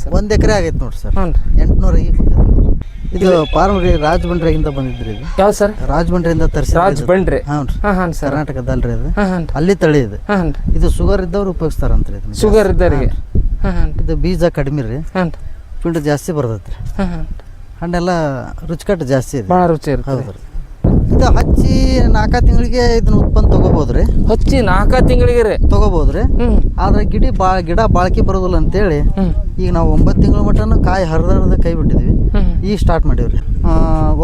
Sir. ಒಂದು ಎಕರೆ ಆಗೈತೆ ನೋಡ್ರಿ ಸರ್. ಹ್ಞೂ ರೀ. ಎಂಟುನೂರ ಇದು ಫಾರ್ಮ್ ರೀ ರಾಜಬಂಡ್ರಿಯಿಂದ ಬಂದಿದ್ರಿ ಇದು. ಯಾವ ಸರ್? ರಾಜಬಂಡ್ರಿಯಿಂದ ತರಿಸಿ ರಾಜ್ ಬಂಡ್ರಿ ಹಾಂ ರೀ. ಹಾಂ ಹಾಂ ಸರ್. ಕರ್ನಾಟಕದಲ್ರಿ ಅದು. ಹಾಂ ಹಾಂ ಅಲ್ಲಿ ತಳಿ ಇದು. ಹಾಂ ರೀ. ಇದು ಶುಗರ್ ಇದ್ದವ್ರು ಉಪಯೋಗಿಸ್ತಾರಂತ್ರಿ ಇದನ್ನ ಶುಗರ್ ಇದ್ದವ್ರಿಗೆ. ಹಾಂ ಹಾಂ ಇದು ಬೀಜ ಕಡಿಮೆ ರೀ. ಹಾಂ ರೀ. ಪಿಂಡ ಜಾಸ್ತಿ ಬರ್ತೈತ್ರಿ. ಹಾಂ ಹಾಂ ಹಣ್ಣೆಲ್ಲ ರುಚಿಕಟ್ಟು ಜಾಸ್ತಿ ಇದೆ. ಭಾಳ ರುಚಿ ಹೌದು ರೀ ಇದು ಹಚ್ಚಿ ನಾಲ್ಕು ತಿಂಗಳಿಗೆ ಇದನ್ನ ಉತ್ಪನ್ನ ರೀ ಹಚ್ಚಿ ನಾಲ್ಕು ತಿಂಗಳಿಗೆ ರೀ. ತಗೋಬಹುದು ರೀ ಆದ್ರೆ ಗಿಡ ಬಾ ಗಿಡ ಬಾಳ್ಕೆ ಬರೋದಿಲ್ಲ ಅಂತೇಳಿ ಈಗ ನಾವು ಒಂಬತ್ತು ತಿಂಗಳ ಮಟನು ಕಾಯಿ ಹರಿದ ಕೈ ಬಿಟ್ಟಿದ್ವಿ. ಈ ಈಗ ಸ್ಟಾರ್ಟ್ ಮಾಡಿವ್ರಿ.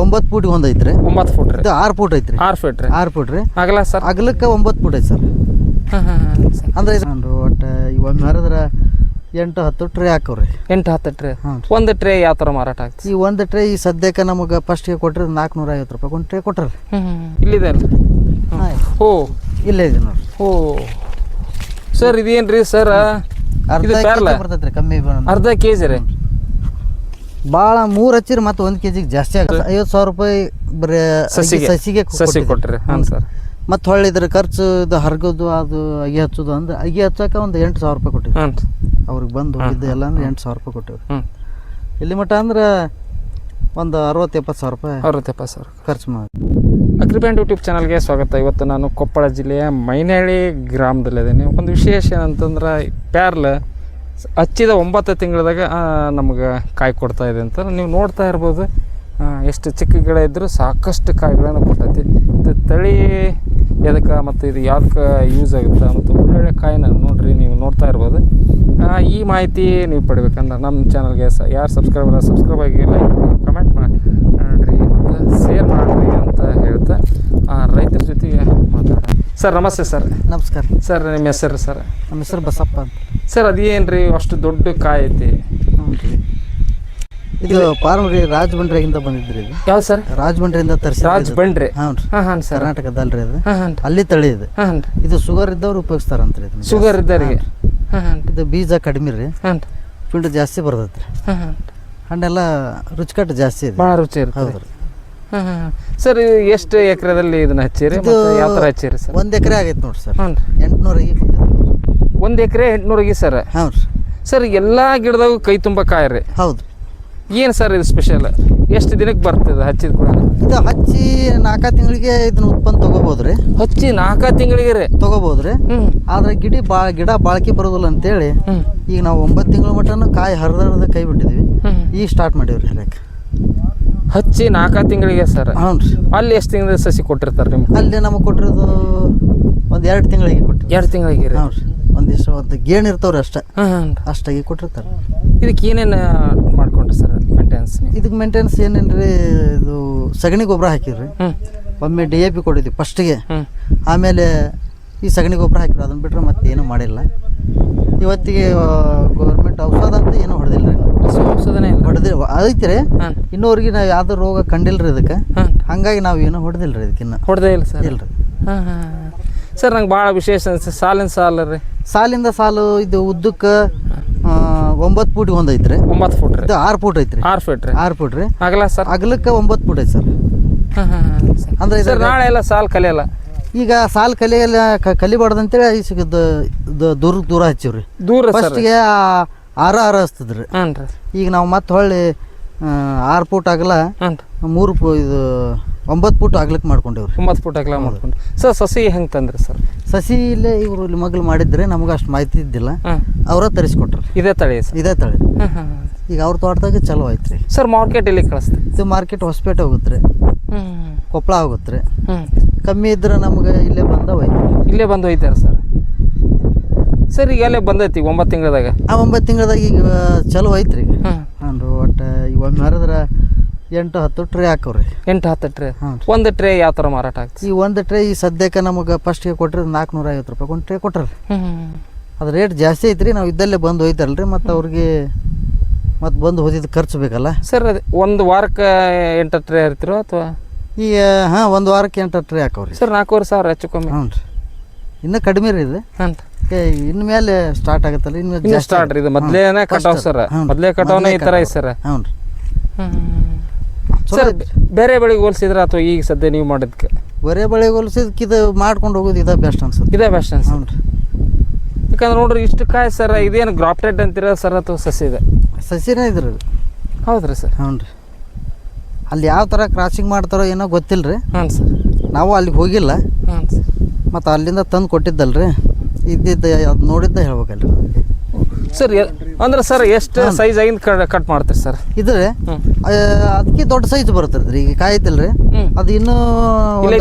ಒಂಬತ್ತು ಫೂಟ್ ಒಂದು ಐತ್ರಿ ಒಂಬತ್ತು ಫೂಟ್ ರೀ. ಇದು ಆರು ಫೂಟ್ ಐತ್ರಿ. ಆರು ಫೀಟ್ ರೀ. ಆರು ಫೂಟ್ ರೀ. ಅಗಲ ಸರ್. ಅಗಲಕ್ಕೆ ಒಂಬತ್ತು ಫೂಟ್ ಐತಿ ಸರ್. ಅಂದ್ರೆ ಒಟ್ಟು ಈಗ ಒಮ್ಮೆ ಹರಿದ್ರೆ ಎಂಟು ಹತ್ತು ಟ್ರೇ ಹಾಕವ್ರಿ. ಎಂಟು ಹತ್ತು ಟ್ರೇ ಹ್ಞೂ ಒಂದು ಟ್ರೇ ಯಾವ ಥರ ಮಾರಾಟ ಆಗ್ತದೆ? ಈ ಒಂದು ಟ್ರೇ ಈ ಸದ್ಯಕ್ಕೆ ನಮಗೆ ಫಸ್ಟ್ಗೆ ಕೊಟ್ಟರೆ ನಾಲ್ಕುನೂರ ಐವತ್ತು ರೂಪಾಯಿ. ಒಂದು ಟ್ರೇ ಕೊಟ್ಟರೆ ಹ್ಞೂ ಇಲ್ಲಿದೆ ಅಲ್ಲ ಹಾಂ ಓ. ಇಲ್ಲೇ ಇದೆ ನೋಡ್ರಿ. ಓ. ಸರ್ ಇದೇನು ರೀ ಸರ್? ಅರ್ಧ ಇದು ಪ್ಯಾರ್ಲ ಕಮ್ಮಿ ಅರ್ಧ ಕೆ ಜಿ ರೀ. ಭಾಳ ಮೂರು ಹಚ್ಚಿರಿ ಮತ್ತೆ ಒಂದು ಕೆ ಜಿಗೆ ಜಾಸ್ತಿ ಆಗುತ್ತೆ. ಐವತ್ತು ಸಾವಿರ ರೂಪಾಯಿ ಬರೀ ಸಸಿಗೆ. ಸಸಿಗೆ ಸಸಿ ಕೊಟ್ರಿ. ಹಾಂ ಸರ್. ಮತ್ತೆ ಹೊಳ್ಳಿದ್ರೆ ಖರ್ಚು ಇದು ಹರ್ಗೋದು ಅದು ಅಗಿ ಹಚ್ಚೋದು ಅಂದ್ರೆ ಅಗಿ ಹಚ್ಚಕ್ಕೆ ಒಂದು ಎಂಟು ಸಾವಿರ ರೂಪಾಯಿ ಕೊಟ್ಟಿದ್ದೆ ಹಾಂ ಅವ್ರಿಗೆ ಬಂದು ಹೋಗಿದ್ದು ಎಲ್ಲ ಅಂದ್ರೆ ಎಂಟು ಸಾವಿರ ರೂಪಾಯಿ ಕೊಟ್ಟಿವ್ರಿ ಹ್ಞೂ ಇಲ್ಲಿ ಮಟ್ಟ ಅಂದ್ರೆ ಒಂದು ಅರವತ್ತು ಎಪ್ಪತ್ತು ಸಾವಿರ ರೂಪಾಯಿ ಅರವತ್ತು ಎಪ್ಪತ್ತು ಸಾವಿರ. ಖರ್ಚು ಮಾಡಿ. ಅಗ್ರಿಬ್ಯಾಂಡ್ ಯೂಟ್ಯೂಬ್ ಚಾನಲ್ಗೆ ಸ್ವಾಗತ. ಇವತ್ತು ನಾನು ಕೊಪ್ಪಳ ಜಿಲ್ಲೆಯ ಮೈನಹಳ್ಳಿ ಗ್ರಾಮದಲ್ಲಿದ್ದೀನಿ ಒಂದು ವಿಶೇಷ ಏನಂತಂದ್ರೆ ಪ್ಯಾರ್ಲ ಹಚ್ಚಿದ ಒಂಬತ್ತು ತಿಂಗಳದಾಗ ನಮಗೆ ಕಾಯಿ ಕೊಡ್ತಾ ಇದೆ ಅಂತ. ನೀವು ನೋಡ್ತಾ ಇರ್ಬೋದು. ಎಷ್ಟು ಚಿಕ್ಕ ಗಿಡ ಇದ್ದರೂ ಸಾಕಷ್ಟು ಕಾಯಿಗಳನ್ನು ಕೊಟ್ಟೈತಿ. ಇದು ತಳಿ ಎದಕ್ಕೆ ಮತ್ತು ಇದು ಯಾವ್ದಕ್ಕೆ ಯೂಸ್ ಆಗುತ್ತೆ ಮತ್ತು ಒಳ್ಳೊಳ್ಳೆ ಕಾಯಿನ ನೋಡಿರಿ ನೀವು ನೋಡ್ತಾ ಇರ್ಬೋದು. ಈ ಮಾಹಿತಿ ನೀವು ಪಡಿಬೇಕಂದ್ರೆ ನಮ್ಮ ಚಾನಲ್ಗೆ ಸ ಯಾರು ಸಬ್ಸ್ಕ್ರೈಬರ್ ಸಬ್ಸ್ಕ್ರೈಬ್ ಆಗಿ ಲೈಕ್ ಕಮೆಂಟ್ ಮಾಡಿ ಮತ್ತು ಶೇರ್ ಮಾಡಿರಿ ಅಂತ ಹೇಳ್ತಾ ಆ, ರೈತರ ಜೊತೆಗೆ ಮಾತಾಡ ಸರ್ ನಮಸ್ತೆ ಸರ್ ನಮಸ್ಕಾರ. ಸರ್ ನಿಮ್ಮ ಹೆಸರು ಸರ್ ನಮ್ಮ ಹೆಸರು ಬಸಪ್ಪ ಅಂತ. ಸರ್ ಅದೇನು ರೀ ಅಷ್ಟು ದೊಡ್ಡ ಕಾಯಿ ಐತಿ? ಹ್ಞೂ ರೀ ಇದು ಫಾರ್ಮ್ ರೀ ರಾಜಬಂಡ್ರಿಯಿಂದ ಬಂದಿದ್ರಿ ಯಾವ ಸರ್ ರಾಜಬಂಡ್ರಿಯಿಂದ ತರಿಸಿ ರಾಜ್ ಬಂಡ್ರಿ ಹಾಂ ಹಾಂ ಕರ್ನಾಟಕದಲ್ರಿ ಅದು ಹಾಂ ಹಾಂ ಅಲ್ಲಿ ತಳಿ ಇದು. ಇದು ಶುಗರ್ ಇದ್ದವ್ರು ಉಪಯೋಗಿಸ್ತಾರಂತ್ರಿ ಶುಗರ್ ಇದ್ದವ್ರಿಗೆ. ಇದು ಬೀಜ ಕಡಿಮೆ ರೀ. ಹಾಂ. ಪಿಂಡ ಜಾಸ್ತಿ ಬರ್ತೈತ್ರಿ. ಹಾಂ ಹಾಂ. ಹಣ್ಣೆಲ್ಲ ರುಚಿಕಟ್ಟು ಜಾಸ್ತಿ ಇದೆ. ಭಾಳ ರುಚಿ ಹೌದು ರೀ ಹಾಂ ಹಾಂ ಸರ್ ಎಷ್ಟು ಎಕರೆದಲ್ಲಿ ಇದನ್ನ ಹಚ್ಚಿರಿ ಯಾವ ಥರ ಹಚ್ಚಿರಿ ಸರ್? ಒಂದು ಎಕರೆ ಆಗೈತೆ ನೋಡ್ರಿ ಸರ್. ಹ್ಞೂ ರೀ. ಎಂಟುನೂರ ಒಂದು ಎಕರೆ ಎಂಟುನೂರಿಗೆ ಸರ್? ಹ್ಞೂ ರೀ ಸರ್ ಎಲ್ಲ ಗಿಡದಾಗೂ ಕೈ ತುಂಬ ಕಾಯಿ ರೀ ಹೌದು ಏನು ಸರ್ ಇದು ಸ್ಪೆಷಲ್ ಎಷ್ಟು ದಿನಕ್ಕೆ ಬರ್ತದೆ ಹಚ್ಚಿದ ಕೂಡ ಇದು ಹಚ್ಚಿ ನಾಲ್ಕ ತಿಂಗಳಿಗೆ ಇದನ್ನ ಉತ್ಪನ್ನ ರೀ. ಹಚ್ಚಿ ನಾಲ್ಕ ತಿಂಗಳಿಗೆ ರೀ? ತಗೋಬೋದ್ರಿ ರೀ. ಆದ್ರೆ ಗಿಡ ಬಾ ಗಿಡ ಬಾಳ್ಕೆ ಬರೋದಿಲ್ಲ ಅಂತೇಳಿ ಈಗ ನಾವು ಒಂಬತ್ತು ತಿಂಗಳ ಮಟನು ಕಾಯಿ ಹರಿದ ಕೈ ಬಿಟ್ಟಿದ್ವಿ. ಈಗ ಸ್ಟಾರ್ಟ್ ಮಾಡೀವ್ರಿ ಹರಕ್ಕೆ ಹಚ್ಚಿ ನಾಲ್ಕ ತಿಂಗಳಿಗೆ ಸರ್? ಹ್ಞೂ ರೀ. ಅಲ್ಲಿ ಎಷ್ಟು ತಿಂಗಳ ಸಸಿ ಕೊಟ್ಟಿರ್ತಾರೆ ನಿಮ್ಗೆ? ಅಲ್ಲಿ ನಮಗೆ ಕೊಟ್ಟಿರೋದು ಒಂದು ಎರಡು ತಿಂಗಳಿಗೆ ಕೊಟ್ಟು ಎರಡು ತಿಂಗಳಿಗೆ ರೀ? ಹ್ಞೂ ರೀ. ಒಂದಿಷ್ಟು ಒಂದು ಗೇಣ್ ಇರ್ತಾವ್ರಿ ಅಷ್ಟೇ. ಅಷ್ಟಾಗಿ ಕೊಟ್ಟಿರ್ತಾರೆ. ಇದಕ್ಕೆ ಏನೇನು ಮೇಂಟೆನೆನ್ಸ್ ಇದಕ್ಕೆ ಮೇಂಟೆನೆನ್ಸ್ ಏನೇನು ರೀ ಇದು ಸಗಣಿ ಗೊಬ್ಬರ ಹಾಕಿರಿ ಒಮ್ಮೆ ಡಿ ಎ ಪಿ ಕೊಟ್ಟಿದ್ವಿ ಫಸ್ಟಿಗೆ ಆಮೇಲೆ ಈ ಸಗಣಿ ಗೊಬ್ಬರ ಹಾಕಿರಿ ಅದನ್ನು ಬಿಟ್ಟರೆ ಮತ್ತೆ ಏನೂ ಮಾಡಿಲ್ಲ. ಇವತ್ತಿಗೆ ಗೌರ್ಮೆಂಟ್ ಔಷಧ ಅಂತ ಏನು ಹೊಡೆದಿಲ್ಲ ರೀ ಔಷಧನೇ ಇಲ್ಲ. ಹೊಡೆದಿ ಐತಿ ರೀ ಇನ್ನೂವರೆಗೆ ನಾವು ಯಾವ್ದು ರೋಗ ಕಂಡಿಲ್ಲ ರೀ ಇದಕ್ಕೆ ಹಂಗಾಗಿ ನಾವು ಏನೂ ಹೊಡೆದಿಲ್ಲ ರೀ ಇದಕ್ಕಿನ್ನ. ಹೊಡೆದೇ ಇಲ್ಲ ಸರ್. ಇಲ್ಲ ರೀ ಹಾಂ ಹಾಂ. ಸರ್ ನಂಗೆ ಭಾಳ ವಿಶೇಷ ಅನ್ಸಿ ಸಾಲಿನ ಸಾಲ ರೀ ಸಾಲಿಂದ ಸಾಲು ಇದು ಉದ್ದಕ್ಕೆ ಒಂಬತ್ತು ಫೂಟ್ ಒಂದು ಐತ್ರಿ ಒಂಬತ್ತು ಫುಟ್ ರೀ. ಇದು ಆರು ಫೂಟ್ ಐತ್ರಿ. ಆರು ಫೀಟ್ ರೀ. ಆರು ಫೂಟ್ ರೀ. ಆಗಲ್ಲ ಸರ್? ಅಗಲಕ್ಕೆ ಒಂಬತ್ತು ಫೂಟ್ ಐತೆ ಸರ್. ಅಂದ್ರೆ ಸರ್ ನಾಳೆ ಎಲ್ಲ ಸಾಲ್ ಕಲಿಯಲ್ಲ ಈಗ ಸಾಲ್ ಕಲಿಯಲ್ಲ ಕ- ಕಲಿಬಾರ್ದು ಅಂತೇಳಿ ಈ ದೂರ ದೂರ ಹಚ್ಚಿವ್ರಿ. ದೂರ ಸರ್. ಫಸ್ಟಿಗೆ ಆರ ಆರ ಹಚ್ತದ್ರಿ. ಹಾಂ ರೀ. ಈಗ ನಾವು ಮತ್ತೆ ಹೊಳ್ಳಿ ಆರು ಫೂಟ್ ಆಗಲ್ಲ ಹಾಂ ರೀ. ಮೂರು ಫೂ ಇದು ಒಂಬತ್ತು ಫೂಟ್ ಆಗ್ಲಿಕ್ಕೆ ಮಾಡ್ಕೊಂಡೇವ್ರಿ. ಒಂಬತ್ತು ಫೂಟ್ ಅಗಲ ಮಾಡ್ಕೊಂಡು ಸರ್ ಸಸಿ ಹೆಂಗೆ ತಂದ್ರಿ ಸರ್? ಸಸಿ ಇಲ್ಲೇ ಇವರು ಇಲ್ಲಿ ಮಗ್ಳು ಮಾಡಿದ್ರೆ ನಮ್ಗೆ ಅಷ್ಟು ಮಾಹಿತಿ ಇದ್ದಿಲ್ಲ. ಅವರ ತರಿಸ್ಕೊಟ್ರು. ಇದೇ ತಳಿ ಸರ್. ಇದೇ ತಳಿ. ಈಗ ಅವ್ರ ತೋಟದಾಗ ಚಲೋ ಐತ್ರಿ. ಸರ್ ಮಾರ್ಕೆಟ್ ಇಲ್ಲಿ ಕಳಿಸ್ತೀವಿ ಇದು ಮಾರ್ಕೆಟ್ ಹೊಸಪೇಟೆ ಹೋಗುತ್ತೆ ರೀ ಕೊಪ್ಪಳ ಹೋಗುತ್ತೆ ರೀ ಕಮ್ಮಿ ಇದ್ರೆ ನಮ್ಗೆ ಇಲ್ಲೇ ಬಂದ ಹೋಯ್ತು. ಇಲ್ಲೇ ಬಂದು ಒಯ್ತಾರೆ ಸರ್. ಸರ್ ಈಗ ಅಲ್ಲೇ ಬಂದೈತಿ ಒಂಬತ್ತು ತಿಂಗಳದಾಗ? ಆ ಒಂಬತ್ತು ತಿಂಗಳದಾಗ ಈಗ ಚಲೋ ಐತ್ರಿ ಈಗ. ಹಾಂ ಒಟ್ಟು ಈಗ ಒಮ್ಮೆ ಹರಿದ್ರೆ ಎಂಟು ಹತ್ತು ಟ್ರೇ ಹಾಕವ್ರಿ. ಎಂಟು ಹತ್ತು ಟ್ರೇ ಹ್ಞೂ ಒಂದು ಟ್ರೇ ಯಾವ ಥರ ಮಾರಾಟ ಆಗ್ತದೆ? ಈ ಒಂದು ಟ್ರೇ ಈ ಸದ್ಯಕ್ಕೆ ನಮಗೆ ಫಸ್ಟ್ಗೆ ಕೊಟ್ಟರೆ ನಾಲ್ಕುನೂರ ಐವತ್ತು ರೂಪಾಯಿ ಒಂದು ಟ್ರೇ ಕೊಟ್ಟರೆ ರೀ ಅದು ರೇಟ್ ಜಾಸ್ತಿ ಐತ್ರಿ ನಾವು ಇದ್ದಲ್ಲೇ ಬಂದು ಹೋಯ್ತಾರಲ್ರಿ ಮತ್ತು ಅವ್ರಿಗೆ ಮತ್ತು ಬಂದು ಹೋದಿದ್ದು ಖರ್ಚು ಬೇಕಲ್ಲ. ಸರ್ ಅದು ಒಂದು ವಾರಕ್ಕೆ ಎಂಟು ಟ್ರೇ ಇರ್ತಿರೋ ಅಥವಾ? ಈಗ ಹಾಂ ಒಂದು ವಾರಕ್ಕೆ ಎಂಟು ಟ್ರೇ ಹಾಕೋರಿ ಸರ್ ನಾಲ್ಕೂವರೆ ಸಾವಿರ ಹೆಚ್ಚು ಕಮ್ಮಿ. ಹ್ಞೂ ರೀ. ಇನ್ನೂ ಕಡಿಮೆ ರೀ ಇದು. ಹಾಂ ಏ ಇನ್ನು ಮೇಲೆ ಸ್ಟಾರ್ಟ್ ಆಗುತ್ತಲ್ಲ ಇನ್ನು ಸ್ಟಾರ್ಟ್ ರೀ ಇದು. ಮೊದಲೇನೆ ಕಟಾವ್ ಸರ್ ಮೊದಲೇ ಮೊದಲೇ ಕಟಾವ್ನೇ ಈ ಥರ ಐತೆ ಸರ್ ಹ್ಞೂ ರೀ. ಸರ್ ಬೇರೆ ಬೆಳೆಗೆ ಹೋಲಿಸಿದ್ರೆ ಅಥವಾ ಈಗ ಸದ್ಯ ನೀವು ಮಾಡಿದ್ಕೆ? ಬರೇ ಬೆಳೆಗೆ ಹೋಲಿಸಿದ್ಕೆ ಇದು ಮಾಡ್ಕೊಂಡು ಹೋಗೋದು ಇದೇ ಬೆಸ್ಟ್ ಅನ್ಸುತ್ತೆ. ಇದೇ ಬೆಸ್ಟ್ ಅನ್ಸ ಹ್ಞೂ ರೀ. ಯಾಕಂದ್ರೆ ನೋಡ್ರಿ ಇಷ್ಟು ಕಾಯಿ ಸರ್ ಇದೇನು ಗ್ರಾಪ್ಟೆಡ್ ಅಂತೀರ ಸರ್ ಅಥವಾ ಸಸಿ ಇದೆ? ಸಸಿನೇ ಇದ್ರಿ ಇದು. ಹೌದ್ರಿ ಸರ್. ಹ್ಞೂ ರೀ. ಅಲ್ಲಿ ಯಾವ ಥರ ಕ್ರಾಸಿಂಗ್ ಮಾಡ್ತಾರೋ ಏನೋ ಗೊತ್ತಿಲ್ಲ ರೀ ಹ್ಞೂ ಸರ್. ನಾವು ಅಲ್ಲಿಗೆ ಹೋಗಿಲ್ಲ. ಹಾಂ ಸರ್. ಮತ್ತು ಅಲ್ಲಿಂದ ತಂದು ಕೊಟ್ಟಿದ್ದಲ್ರಿ. ಇದ್ದಿದ್ದ ಅದು ನೋಡಿದ್ದ ಹೇಳ್ಬೇಕಲ್ರಿ ನನಗೆ ಸರ್ ಅಂದ್ರೆ ಸರ್ ಎಷ್ಟು ಸೈಜ್ ಆಗಿಂದ ಕಟ್ ಮಾಡ್ತೀರಿ ಸರ್? ಇದ್ರೆ ಅದಕ್ಕೆ ದೊಡ್ಡ ಸೈಜ್ ಬರುತ್ತೆ ರೀ ಈಗ ಕಾಯಿ ಐತಲ್ರಿ? ಹ್ಞೂ ಅದು ಇನ್ನೂ ಒಂದು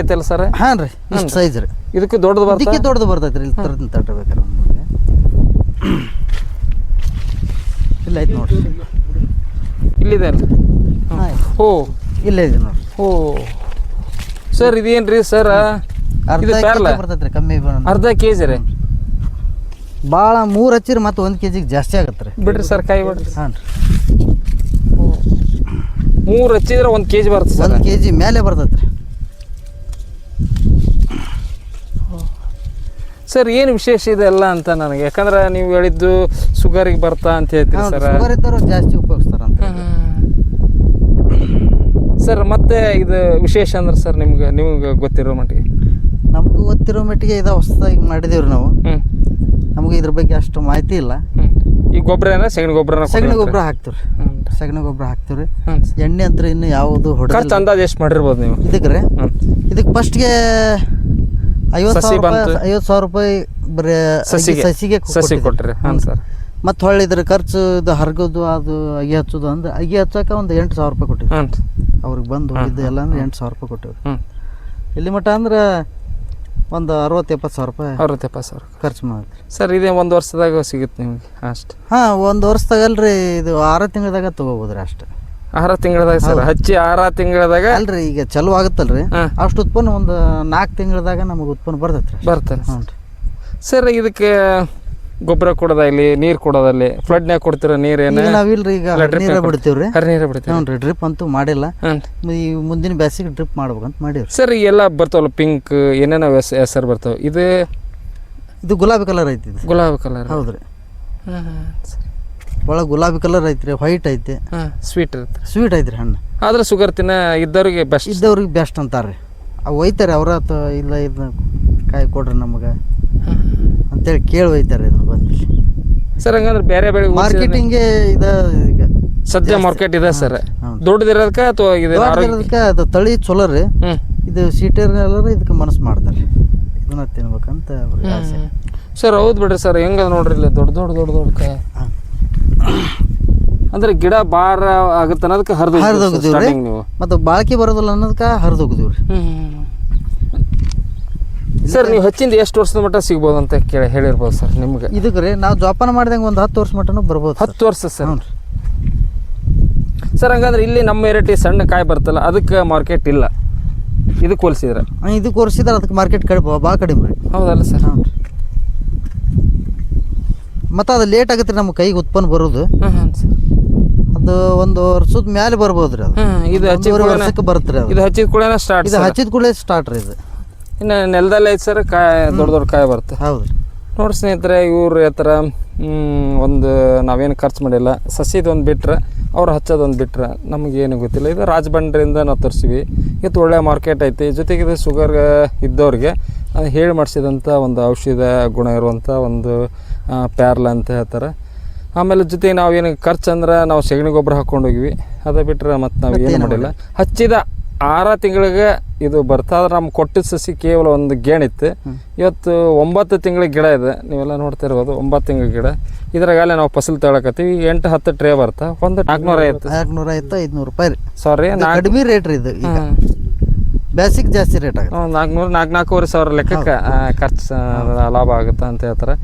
ಐತಲ್ಲ ಸರ್? ಹಾಂ ರೀ ಇಷ್ಟು ಸೈಜ್ ರೀ. ಇದಕ್ಕೆ ದೊಡ್ಡದು ಬರ್ತಾ ಇದಕ್ಕೆ ದೊಡ್ಡದು ಬರ್ತೈತೆ ರೀ ಇಲ್ಲಿ ತರದಿಂದ ತಟ್ಟಬೇಕಾರೆ ಇಲ್ಲ ಐತೆ ನೋಡ್ರಿ. ಇಲ್ಲಿದೆ ಅಲ್ಲ ಓ ಇಲ್ಲ ಇದೆ ನೋಡ್ರಿ. ಓ ಸರ್ ಇದೇನ್ರಿ ಸರ್ ಅರ್ಧ ಕೆಜಿ ಬರ್ತೈತೆ ರೀ ಕಮ್ಮಿ ಅರ್ಧ ಕೆ ಜಿ ರೀ? ಭಾಳ ಮೂರು ಹಚ್ಚಿರಿ ಮತ್ತು ಒಂದು ಕೆ ಜಿಗೆ ಜಾಸ್ತಿ ಆಗತ್ತೆ ರೀ. ಬಿಡ್ರಿ ಸರ್ ಕಾಯಿ ಬಿಡ್ರಿ. ಹಾಂ ರೀ. ಮೂರು ಹಚ್ಚಿದ್ರೆ ಒಂದು ಕೆ ಜಿ ಬರುತ್ತೆ ಸರ್. ಒಂದು ಕೆ ಜಿ ಮೇಲೆ ಬರ್ತೈತೆ ರೀ. ಸರ್ ಏನು ವಿಶೇಷ ಇದೆ ಎಲ್ಲ ಅಂತ ನನಗೆ? ಯಾಕಂದ್ರೆ ನೀವು ಹೇಳಿದ್ದು ಶುಗರಿಗೆ ಬರ್ತಾ ಅಂತ ಹೇಳ್ತೀರಿ ಸರ್. ಶುಗರ್ ಇದ್ದವರು ಜಾಸ್ತಿ ಉಪಯೋಗಿಸ್ತಾರಂತ ಸರ್ ಮತ್ತೆ ಇದು ವಿಶೇಷ ಅಂದ್ರೆ ಸರ್ ನಿಮ್ಗೆ ನಿಮ್ಗೆ ಗೊತ್ತಿರೋ ಮಟ್ಟಿಗೆ? ನಮ್ಗೆ ಗೊತ್ತಿರೋ ಮಟ್ಟಿಗೆ ಇದು ಹೊಸದಾಗಿ ಮಾಡಿದೇವ್ರಿ ನಾವು. ಹ್ಞೂ ನಮಗೆ ಇದ್ರ ಬಗ್ಗೆ ಅಷ್ಟು ಮಾಹಿತಿ ಇಲ್ಲ. ಈ ಗೊಬ್ಬರ ಏನ ಸಗಣಿ ಗೊಬ್ಬರ ಸಗಣಿ ಗೊಬ್ಬರ ಹಾಕ್ತೀವಿ ಸಗಣಿ ಗೊಬ್ಬರ ಹಾಕ್ತೀವಿ ಎಣ್ಣೆ ಅಂತ ಇನ್ನು ಯಾವುದು ಖರ್ಚು ಹೊಡೆದ ಅಂದಾಜು ಎಷ್ಟು ಮಾಡಿರ್ಬೋದು ನೀವು? ಇದಕ್ಕೆ ರೀ? ಇದಕ್ಕೆ ಫಸ್ಟ್ಗೆ ಐವತ್ತು ಸಾವಿರ. ಐವತ್ತು ಸಾವಿರ ರೂಪಾಯಿ ಬರೀ ಸಸಿಗೆ. ಸಸಿಗೆ ಸಸಿ ಕೊಟ್ರಿ. ಹಾಂ ಸರ್. ಮತ್ತು ಹೊಳ್ಳಿ ಇದ್ರ ಖರ್ಚು ಇದು ಹರಗೋದು ಅದು ಅಗಿ ಹಚ್ಚೋದು ಅಂದ್ರೆ ಅಗಿ ಹಚ್ಚಕ್ಕೆ ಒಂದು ಎಂಟು ಸಾವಿರ ರೂಪಾಯಿ ಕೊಟ್ಟಿವಿ ಅವ್ರಿಗೆ ಬಂದು ಹೋಗಿದ್ದು ಎಲ್ಲ ಅಂದ್ರೆ ಎಂಟು ಸಾವಿರ ರೂಪಾಯಿ ಕೊಟ್ಟಿವಿ ಇಲ್ಲಿ ಮಟ್ಟ ಅಂದ್ರೆ ಒಂದು ಅರವತ್ತು ಎಪ್ಪತ್ತು ಸಾವಿರ ರೂಪಾಯಿ ಅರವತ್ತು ಎಪ್ಪತ್ತು ಸಾವಿರ. ಖರ್ಚು ಮಾಡಿದ್ರಿ. ಸರ್ ಇದೇ ಒಂದು ವರ್ಷದಾಗ ಸಿಗುತ್ತೆ ನಿಮಗೆ ಅಷ್ಟು? ಹಾಂ ಒಂದು ವರ್ಷದಾಗಲ್ರಿ ಇದು ಆರು ತಿಂಗಳದಾಗ ತೊಗೋಬೋದ್ರಿ ಅಷ್ಟು. ಆರು ತಿಂಗಳದಾಗ ಸರ್ ಹಚ್ಚಿ ಆರು ತಿಂಗಳದಾಗ? ಅಲ್ರಿ ಈಗ ಚಲೋ ಆಗುತ್ತಲ್ರಿ. ಅಷ್ಟು ಉತ್ಪನ್ನ ಒಂದು ನಾಲ್ಕು ತಿಂಗಳದಾಗ ನಮಗೆ ಉತ್ಪನ್ನ ಬರ್ತೈತೆ ರೀ ಬರ್ತಾನೆ ಹ್ಞೂ ರೀ ಸರ್ ಇದಕ್ಕೆ ಗೊಬ್ಬರ ಕೊಡೋದಾಗ್ಲಿ ನೀರು ಕೊಡೋದಲ್ಲಿ ಫ್ಲಡ್ನ್ಯಾಗ ಕೊಡ್ತಿರೋ ನೀರು ಏನು? ಈಗ ನಾವಿಲ್ರಿ ಈಗ ನೀರೇ ಹಾಕ್ಬಿಡ್ತೀವಿ. ಬಿಡ್ತೀವಿ ರೀ ಹರಿ ನೀರು ಬಿಡ್ತೀವಿ ಹ್ಞೂ ಡ್ರಿಪ್ ಅಂತೂ ಮಾಡಿಲ್ಲ. ಈ ಮುಂದಿನ ಬ್ಯಾಸಿಗೆ ಡ್ರಿಪ್ ಮಾಡ್ಬೇಕಂತ ಮಾಡಿದ್ರು ಸರ್ ಎಲ್ಲ ಬರ್ತಾವಲ್ಲ ಪಿಂಕ್ ಏನೇನೋ ಹೆಸ್ ಹೆಸರು ಬರ್ತಾವೆ. ಇದು ಇದು ಗುಲಾಬಿ ಕಲರ್ ಐತಿ ಇದು. ಗುಲಾಬಿ ಕಲರ್. ಹೌದ್ರಿ. ಒಳಗೆ ಗುಲಾಬಿ ಕಲರ್ ಐತ್ರಿ ವೈಟ್ ಐತೆ. ಸ್ವೀಟ್ ಇರುತ್ತೆ. ಸ್ವೀಟ್ ಐತ್ರಿ ಹಣ್ಣು. ಆದ್ರೆ ಶುಗರ್ ತಿನ್ನ ಇದ್ದವ್ರಿಗೆ ಬೆಸ್ಟ್ ಇದ್ದವ್ರಿಗೆ ಬೆಸ್ಟ್ ಅಂತಾರೆ ರೀ ಅವು ಒಯ್ತಾರೆ ಅವ್ರ ಅಥವಾ ಇಲ್ಲ ಇದನ್ನ ಕಾಯಿ ಕೊಡ್ರಿ ನಮಗೆ. ಅಂತೇಳಿ ಕೇಳಿ ಹೋಯ್ತಾರೆ ಇದನ್ನ ಬಂದು ಸರ್ ಹಂಗಂದ್ರೆ ಬೇರೆ ಬೇರೆ ಮಾರ್ಕೆಟಿಂಗ್ಗೆ ಇದು ಈಗ ಸದ್ಯ ಮಾರ್ಕೆಟ್ ಇದೆ ಸರ್. ದೊಡ್ಡದಿರೋದಕ್ಕೆ ಅಥವಾ ಇದು ದೊಡ್ಡದಿರೋದಕ್ಕೆ ಅದು ತಳಿ ಚಲೋ ರೀ. ಇದು ಸೀಟರ್ನೆಲ್ಲರೂ ಇದಕ್ಕೆ ಮನಸ್ಸು ಮಾಡ್ತಾರೆ. ಇದನ್ನ ತಿನ್ಬೇಕಂತ ಅವ್ರಿಗೆ ಆಸೆ. ಸರ್ ಹೌದು ಬಿಡ್ರಿ ಸರ್ ಹೆಂಗ ನೋಡ್ರಿ ಇಲ್ಲಿ ದೊಡ್ಡ ದೊಡ್ಡ ದೊಡ್ಡ ದೊಡ್ಡ ಕಾಯಿ ಅಂದ್ರೆ ಗಿಡ ಬಾರ ಆಗುತ್ತೆ ಅನ್ನೋದಕ್ಕೆ ಹರಿದು ಹರಿದೋಗಿದೀವಿ ಸ್ಟಾರ್ಟಿಂಗ್ ನೀವು. ಮತ್ತು ಬಾಳಿಕೆ ಬರೋದಿಲ್ಲ ಅನ್ನೋದಕ್ಕೆ ಹರಿದೋಗಿದೀವಿ ರೀ ಸರ್ ನೀವು ಹಚ್ಚಿಂದ ಎಷ್ಟು ವರ್ಷದ ಮಟ್ಟ ಸಿಗ್ಬೋದು ಅಂತ ಕೇಳಿ ಹೇಳಿರ್ಬೋದು ಸರ್ ನಿಮ್ಗೆ. ಇದಕ್ಕೆ ರೀ ನಾವು ಜೋಪಾನ ಮಾಡಿದಂಗೆ ಒಂದು ಹತ್ತು ವರ್ಷ ಮಟ್ಟನೂ ಬರ್ಬೋದು ಹತ್ತು ವರ್ಷ ಸರ್ ಹ್ಞೂ ರೀ. ಸರ್ ಹಂಗಂದ್ರೆ ಇಲ್ಲಿ ನಮ್ಮ ವೆರೈಟಿ ಸಣ್ಣ ಕಾಯಿ ಬರ್ತಲ್ಲ ಅದಕ್ಕೆ ಮಾರ್ಕೆಟ್ ಇಲ್ಲ. ಇದಕ್ಕೆ ಹೋಲಿಸಿದ್ರೆ. ಇದಕ್ಕೆ ಹೋಲಿಸಿದ್ರೆ ಅದಕ್ಕೆ ಮಾರ್ಕೆಟ್ ಕಡಿಮೆ ಭಾಳ ಕಡಿಮೆ ರೀ. ಹೌದಲ್ಲ ಸರ್ ಹ್ಞೂ ರೀ. ಮತ್ತು ಅದು ಲೇಟ್ ಆಗುತ್ತೆ ನಮ್ಮ ಕೈಗೆ ಉತ್ಪನ್ನ ಬರೋದು. ಸರ್ ಅದು ಒಂದು ವರ್ಷದ ಮೇಲೆ ಬರ್ಬೋದು ರೀ ಅದು. ಇದು ಹಚ್ಚಿದ ವರ್ಷಕ್ಕೆ ಬರುತ್ತೆ ಇದು ಹಚ್ಚಿದ ಕೂಡ ಸ್ಟಾರ್ಟ್ ಇದು ಹಚ್ಚಿದ ಕೂಡ ಸ್ಟಾರ್ಟ್ ರೀ ಇದು. ಇನ್ನು ನೆಲದಲ್ಲಿ ಐತೆ ಸರ್ ಕಾಯಿ ದೊಡ್ಡ ದೊಡ್ಡ ಕಾಯಿ ಬರುತ್ತೆ. ಹೌದು ನೋಡಿ ಸ್ನೇಹಿತರೆ ಇವ್ರ ಹತ್ರ ಒಂದು ನಾವೇನು ಖರ್ಚು ಮಾಡಿಲ್ಲ. ಸಸಿದೊಂದು ಒಂದು ಬಿಟ್ರೆ ಅವ್ರು ಹಚ್ಚೋದೊಂದು ಬಿಟ್ರೆ ನಮಗೇನು ಗೊತ್ತಿಲ್ಲ. ಇದು ರಾಜಬಂಡ್ರಿಂದ ನಾವು ತರಿಸಿವಿ. ಇತ್ತು ಒಳ್ಳೆ ಮಾರ್ಕೆಟ್ ಐತಿ. ಜೊತೆಗೆ ಇದು ಶುಗರ್ ಇದ್ದವ್ರಿಗೆ ಹೇಳಿ ಮಾಡಿಸಿದಂಥ ಒಂದು ಔಷಧ ಗುಣ ಇರುವಂಥ ಒಂದು ಪ್ಯಾರ್ಲ ಅಂತ ಹೇಳ್ತಾರೆ. ಆಮೇಲೆ ಜೊತೆಗೆ ನಾವು ಏನು ಖರ್ಚು ಅಂದ್ರೆ ನಾವು ಸಗಣಿ ಗೊಬ್ಬರ ಹಾಕ್ಕೊಂಡು ಹೋಗಿವಿ. ಅದ ಬಿಟ್ಟರೆ ಮತ್ತು ನಾವು ಏನು ಮಾಡಿಲ್ಲ. ಹಚ್ಚಿದ. ಆರ ತಿಂಗಳಿಗೆ ಇದು ಬರ್ತಾದ್ರೆ ನಮ್ಮ ಕೊಟ್ಟಿದ್ದ ಸಸಿ ಕೇವಲ ಒಂದು ಗೇಣಿತ್ತು. ಇವತ್ತು ಒಂಬತ್ತು ತಿಂಗಳ ಗಿಡ ಇದೆ. ನೀವೆಲ್ಲ ನೋಡ್ತಾ ಇರ್ಬೋದು ಒಂಬತ್ತು ತಿಂಗಳ ಗಿಡ. ಇದ್ರಾಗಲೇ ನಾವು ಫಸಲು ತಗೊಳಕತ್ತೀವಿ. ಎಂಟು ಹತ್ತು ಟ್ರೇ ಬರ್ತಾ ಒಂದು ನಾಲ್ಕುನೂರ ಐವತ್ತು. ನಾಲ್ಕುನೂರ ಐವತ್ತು ಐದುನೂರು ರೂಪಾಯಿ ರೀ. ಸಾರಿ ಕಡಿಮೆ ರೇಟ್ ರೀ ಇದು ಬೇಸಿಕ್ ಜಾಸ್ತಿ ರೇಟ್ ಆಗುತ್ತೆ. ನಾಲ್ಕುನೂರು ನಾಲ್ಕು ನಾಲ್ಕೂವರೆ ಸಾವಿರ ಲೆಕ್ಕಕ್ಕೆ ಖರ್ಚು ಲಾಭ ಆಗುತ್ತೆ ಅಂತ ಹೇಳ್ತಾರೆ.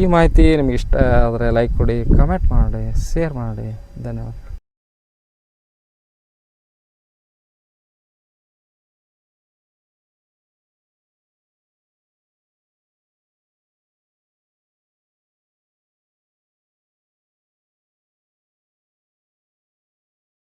ಈ ಮಾಹಿತಿ ನಿಮ್ಗೆ ಇಷ್ಟ ಆದರೆ ಲೈಕ್ ಕೊಡಿ ಕಮೆಂಟ್ ಮಾಡಿ ಶೇರ್ ಮಾಡಿ. ಧನ್ಯವಾದ.